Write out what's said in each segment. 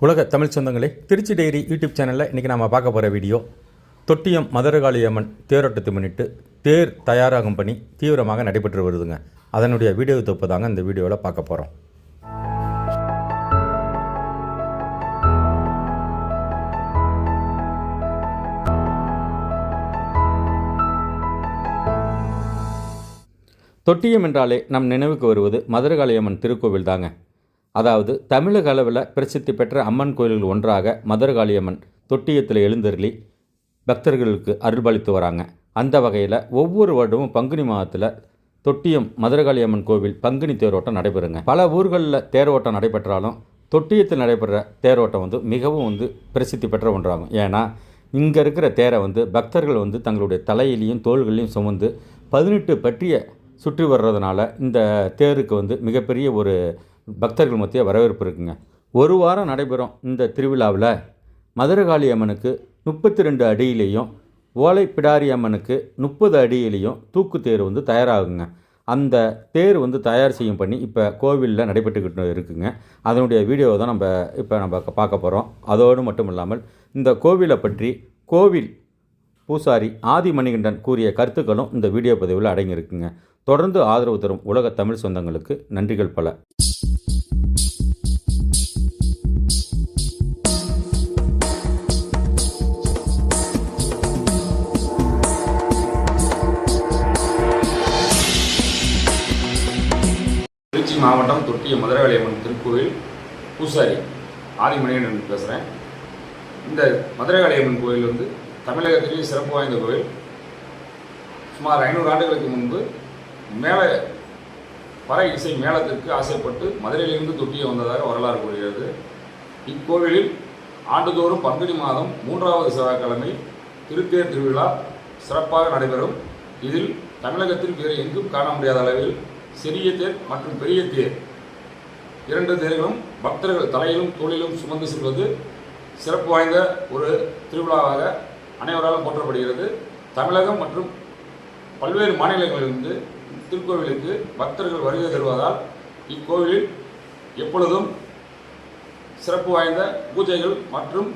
உலக தமிழ் சொந்தங்களே Trichy diary YouTube சேனலில் இன்றைக்கி நாம் பார்க்க போகிற வீடியோ தொட்டியம் மதுரகாளியம்மன் தேரோட்டத்தை முன்னிட்டு தேர் தயாராகும் பணி தீவிரமாக நடைபெற்று வருதுங்க. அதனுடைய வீடியோ தொப்பு தாங்க இந்த வீடியோவில் பார்க்க போகிறோம் தொட்டியம் என்றாலே நம் நினைவுக்கு வருவது மதுரகாளியம்மன் திருக்கோவில் தாங்க. அதாவது தமிழக அளவில் பிரசித்தி பெற்ற அம்மன் கோயில்கள் ஒன்றாக மதுரகாளி அம்மன் தொட்டியத்தில் எழுந்தருளி பக்தர்களுக்கு அருள்பளித்து வராங்க. அந்த வகையில் ஒவ்வொரு வருடமும் பங்குனி மாதத்தில் தொட்டியம் மதுரகாளியம்மன் கோவில் பங்குனி தேரோட்டம் நடைபெறுங்க. பல ஊர்களில் தேரோட்டம் நடைபெற்றாலும் தொட்டியத்தில் நடைபெற தேரோட்டம் வந்து மிகவும் வந்து பிரசித்தி பெற்ற ஒன்றாகும். ஏன்னா இங்கே இருக்கிற தேரை வந்து பக்தர்கள் வந்து தங்களுடைய தலையிலையும் தோள்களையும் சுமந்து பதினெட்டு பற்றிய சுற்றி வர்றதுனால இந்த தேருக்கு வந்து மிகப்பெரிய ஒரு பக்தர்கள் மத்திய வரவேற்பு இருக்குங்க. ஒரு வாரம் நடைபெறும் இந்த திருவிழாவில் மதுரகாளி அம்மனுக்கு முப்பத்தி ரெண்டு அடியிலையும் ஓலை பிடாரி அம்மனுக்கு முப்பது அடியிலையும் தூக்கு தேர் வந்து தயாராகுங்க. அந்த தேர் வந்து தயார் செய்யும் பண்ணி இப்போ கோவிலில் நடைபெற்றுக்கிட்டு இருக்குங்க. அதனுடைய வீடியோவை தான் நம்ம இப்போ நம்ம பார்க்க போகிறோம் அதோடு மட்டும் இல்லாமல் இந்த கோவிலை பற்றி கோவில் பூசாரி ஆதி மணிகண்டன் கூறிய கருத்துக்களும் இந்த வீடியோ பதிவில் அடங்கியிருக்குங்க. தொடர்ந்து ஆதரவு தரும் உலக தமிழ் சொந்தங்களுக்கு நன்றிகள் பல. திருச்சி மாவட்டம் தொட்டிய மதுரகாளியம்மன் திருக்கோவில் பூசாரி ஆதிமணியன் பேசுகிறேன் இந்த மதுரகாளியம்மன் கோயில் வந்து தமிழகத்திலேயே சிறப்பு வாய்ந்த கோயில் சுமார் ஐநூறு ஆண்டுகளுக்கு முன்பு மேல பற இசை மேளத்திற்கு ஆசைப்பட்டு மதுரையிலிருந்து தொட்டிய வந்ததாக வரலாறு கூறுகிறது. இக்கோவிலில் ஆண்டுதோறும் பங்குனி மாதம் மூன்றாவது செவ்வாய்க்கிழமை திருத்தேர் திருவிழா சிறப்பாக நடைபெறும். இதில் தமிழகத்தில் வேறு எங்கும் காண முடியாத அளவில் சிறிய தேர் மற்றும் பெரிய தேர். இரண்டு தேர்களும் பக்தர்கள் தலையிலும் தோளிலும் சுமந்து செல்வது சிறப்பு வாய்ந்த ஒரு திருவிழாவாக அனைவராலும் போற்றப்படுகிறது. தமிழகம் மற்றும் பல்வேறு மாநிலங்களிலிருந்து திருக்கோவிலுக்கு பக்தர்கள் வருகை தருவதால் இக்கோவிலில் எப்பொழுதும் சிறப்பு வாய்ந்த பூஜைகள் மற்றும்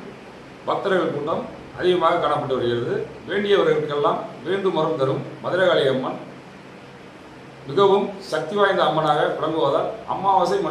பக்தர்கள் கூட்டம் அதிகமாக காணப்பட்டு வருகிறது. வேண்டியவர்களுக்கெல்லாம் வேண்டும் மரம் தரும் மதுரகாளி அம்மன் மிகவும் சக்தி வாய்ந்த அம்மனாக விளங்குவதால் அமாவாசை மற்றும்